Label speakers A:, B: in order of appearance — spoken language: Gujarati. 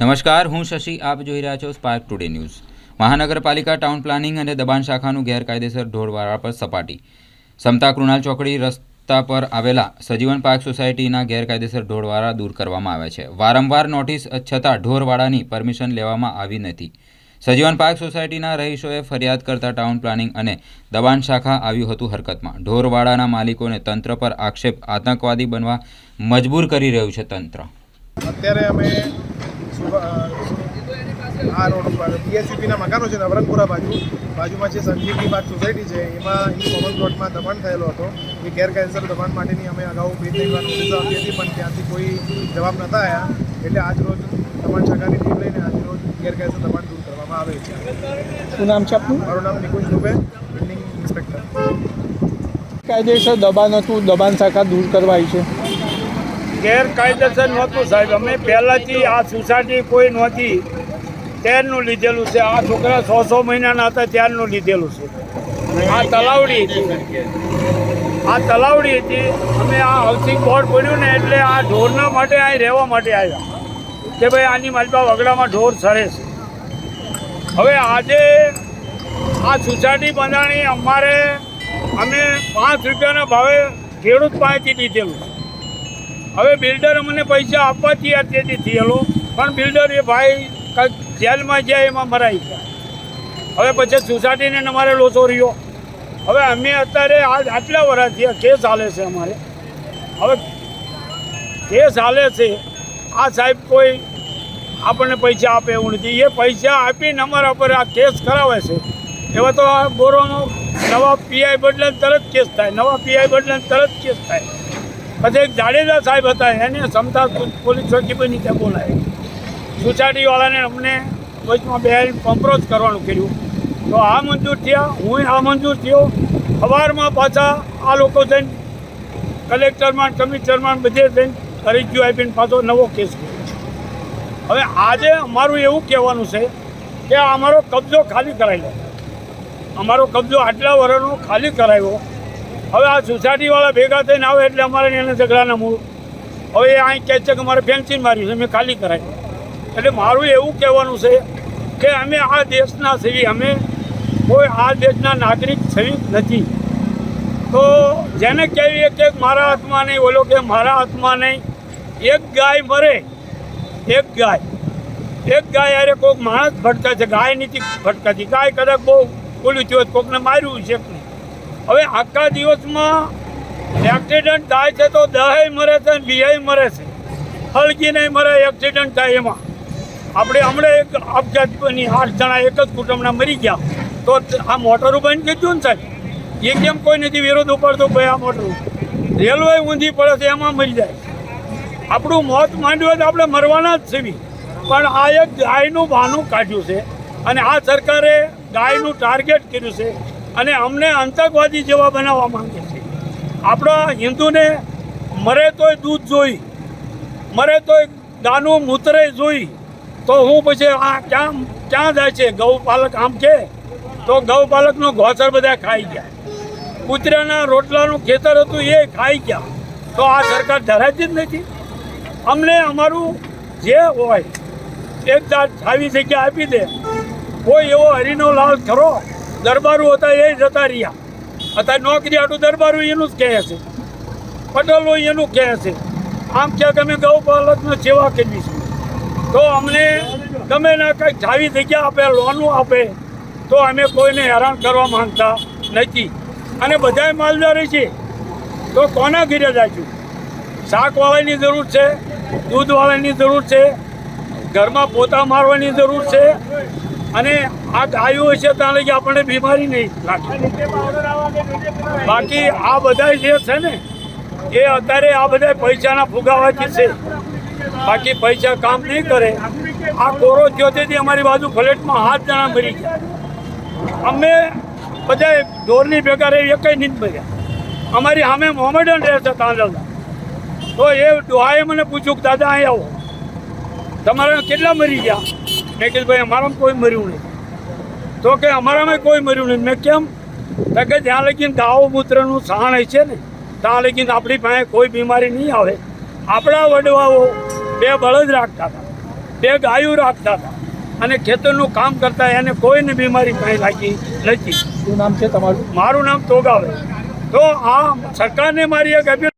A: નમસ્કાર, હું શશી, આપ જોઈ રહ્યા છો સ્પાર્ક ટુડે ન્યૂઝ મહાનગરપાલિકા ટાઉન પ્લાનિંગ અને દબાણ શાખાનું ગેરકાયદેસર ઢોરવાડા પર સપાટી. સમતા કૃણાલ ચોકડી રસ્તા પર આવેલા સજીવન પાર્ક સોસાયટીના ગેરકાયદેસર ઢોળવાળા દૂર કરવામાં આવ્યા છે. વારંવાર નોટિસ છતાં ઢોરવાળાની પરમિશન લેવામાં આવી નથી. સજીવન પાર્ક સોસાયટીના રહીશોએ ફરિયાદ કરતા ટાઉન પ્લાનિંગ અને દબાણ શાખા આવ્યું હતું હરકતમાં. ઢોરવાડાના માલિકોને તંત્ર પર આક્ષેપ, આતંકવાદી બનવા મજબૂર કરી રહ્યું છે તંત્ર.
B: અત્યારે અમે આ રોડ ઉપર. બીએસસીપીના મકાનો છે નવરંગપુરા બાજુ. બાજુમાં જે સંજીવની બાગ સોસાયટી છે એમાં ઈ કોમન પ્લોટમાં દબાણ થયેલો હતો. એ ગેરકાયદેસર દબાણ માટેની અમે અગાઉ બે ત્રણ વાર નોટિસ આપી હતી પણ ત્યાંથી કોઈ જવાબ નહોતા આવ્યા એટલે આજ રોજ દબાણ શાખાની ટીમ લઈને આજ રોજ ગેરકાયદેસર દબાણ દૂર કરવામાં આવે છે.
C: શું નામ છે આપનું?
B: મારું નામ નિકુંજ દુબે બિલ્ડિંગ ઇન્સ્પેક્ટર
C: કાયદેસર દબાણ હતું દબાણ શાખા દૂર કરવાય છે.
D: ગેરકાયદેસર નહોતું, સાહેબ. અમે પહેલાંથી આ સોસાયટી કોઈ નહોતી. ત્યારનું લીધેલું છે. આ છોકરા સો સો મહિનાના હતા, ત્યારનું લીધેલું છે. આ તલાવડી. આ તલાવડી હતી. અમે આ હાઉસિંગ બોર્ડ પડ્યું ને એટલે આ ઢોરના માટે અહીં રહેવા માટે આવ્યા. કે ભાઈ આની માલપા વગડામાં ઢોર સરે છે. હવે આજે આ સોસાયટી બંધાણી અમારે અમે પાંચ રૂપિયાના ભાવે ખેડૂત પાસેથી લીધેલું છે. હવે બિલ્ડર અમને પૈસા આપવાથી અત્યારથી થયેલો. પણ બિલ્ડર એ ભાઈ કંઈક જેલમાં જાય એમાં મરાઈ ગયા. હવે પછી સોસાયટીને અમારે લોચો રહ્યો. હવે અમે અત્યારે આટલા વર્ષથી કેસ હાલે છે અમારે. હવે કેસ હાલે છે. આ સાહેબ કોઈ આપણને પૈસા આપે એવું નથી. એ પૈસા આપીને અમારા પર આ કેસ કરાવે છે. એવા તો આ બોરોનો નવા પીઆઈ બદલે તરત કેસ થાય. નવા પીઆઈ બદલે તરત કેસ થાય. પછી એક જાડેજા સાહેબ હતા, એને સમતા પોલીસ ચોકી બની ત્યાં બોલાય. સોસાયટીવાળાને અમને વચમાં બે કોમ્પ્રોચ કરવાનું કર્યું. તો આ મંજૂર થયા હું આ મંજૂર થયો. સવારમાં પાછા આ લોકો જઈને કલેક્ટરમાં, કમિશનરમાં બધે જઈને અરજીઓ આપીને પાછો નવો કેસ હવે આજે અમારું એવું કહેવાનું છે કે અમારો કબજો ખાલી કરાવી લો. અમારો કબજો આટલા વર્ષનો ખાલી કરાવ્યો હવે આ સોસાયટીવાળા ભેગા થઈને આવે એટલે અમારે એને ઝઘડાના મૂળ. હવે એ અહીં કહે છે કે મારે ફેન્સિંગ માર્યું છે, મેં ખાલી કરાવી એટલે મારું એવું કહેવાનું છે કે અમે આ દેશના છીએ, અમે કોઈ આ દેશના નાગરિક સેવી નથી. તો જેને કહેવીએ કે મારા હાથમાં નહીં બોલો કે મારા હાથમાં નહીં, એક ગાય મરે, એક ગાય. એક ગાય અરે કોઈક માણસ ભટકા છે ગાય નથી ભટકાતી ગાય કદાચ બહુ બોલ્યું થયું કોકને માર્યું છે હવે આખા દિવસમાં એક્સિડન્ટ થાય છે તો દહે મરે છે અને મરે છે. હળગી નહીં મરે એક્સિડન્ટ થાય એમાં. આપણે હમણાં એક અપઘાત બની આઠ જણા એક જ કુટુંબના મરી ગયા. તો આ મોટરું બંધ કીધું ને સાહેબ? એ કેમ કોઈ નથી વિરોધ ઉપાડતો ભાઈ આ મોટરું? રેલવે ઊંધી પડે છે, એમાં મરી જાય. આપણું મોત માંડ્યું તો આપણે મરવાના જ છીએ. પણ આ એક ગાયનું બહાનું કાઢ્યું છે અને આ સરકારે ગાયનું ટાર્ગેટ કર્યું છે. અને અમને આતંકવાદી જેવા બનાવવા માંગે છે. આપણા હિન્દુને મરે તોય દૂધ જોઈ, મરે તોય દાનું મૂતરે જોઈ, તો હું પછી આ ક્યાં ક્યાં જાય છે? ગૌપાલક આમ છે તો ગૌપાલકનો ઘોસર બધા ખાઈ ગયા. કૂતરાના રોટલાનું ખેતર હતું એ ખાઈ ગયા. તો આ સરકાર ધરાતી જ નથી. અમને અમારું જે હોય, એક દાંત છાવી જગ્યા આપી દે, કોઈ એવો હરીનો લાલ ખરો? દરબારું હતા, એ જતા રહ્યા. અત્યારે નોકરી આટલું દરબારું એનું જ કહે છે. પટેલો એનું કહે છે. આમ કે અમે ગૌપાલકનો સેવા કરવી છે તો અમને ગમે ના કંઈક જાવી જગ્યા આપે લોનું આપે, તો અમે કોઈને હેરાન કરવા માંગતા નથી. અને બધાય માલદારી છે. તો કોના ઘીરે જાશું શાકવાળાની જરૂર છે, દૂધવાળાની જરૂર છે, ઘરમાં પોતા મારવાની જરૂર છે અને આ ગાયો છે ત્યાં લગી આપણને બીમારી નહીં લાગે. બાકી આ બધા જે છે ને એ અત્યારે આ બધા પૈસાના ફુગાવાથી છે. બાકી પૈસા કામ નહીં કરે. આ કોરો થયો તેથી અમારી બાજુ ફ્લેટમાં હાથ જણા મરી ગયા. અમે બધા ઢોરની ભેગા રહી એકઈ નહીં મર્યા. અમારી સામે મોમેડન રહે છે તાંડલના તો એ ડોહાએ મને પૂછ્યું કે દાદા અહીં આવો. તમારા કેટલા મરી ગયા? મેં કીધું ભાઈ અમારામાં કોઈ મર્યું નહીં. તો કે અમારામાં કોઈ મર્યું નહીં. મેં કેમ? તો કે જ્યાં લગીને ગાઓ મૂત્રનું સાણ છે ને ત્યાં લગીને આપણી પાસે કોઈ બીમારી નહીં આવે. આપણા વડવાઓ બે બળદ રાખતા હતા બે ગાયું રાખતા હતા અને ખેતરનું કામ કરતા એને કોઈને બીમારી કાંઈ લાગી નથી.
C: શું નામ છે તમારું?
D: મારું નામ તોગાવે. તો આ સરકારને મારી એક અપીલ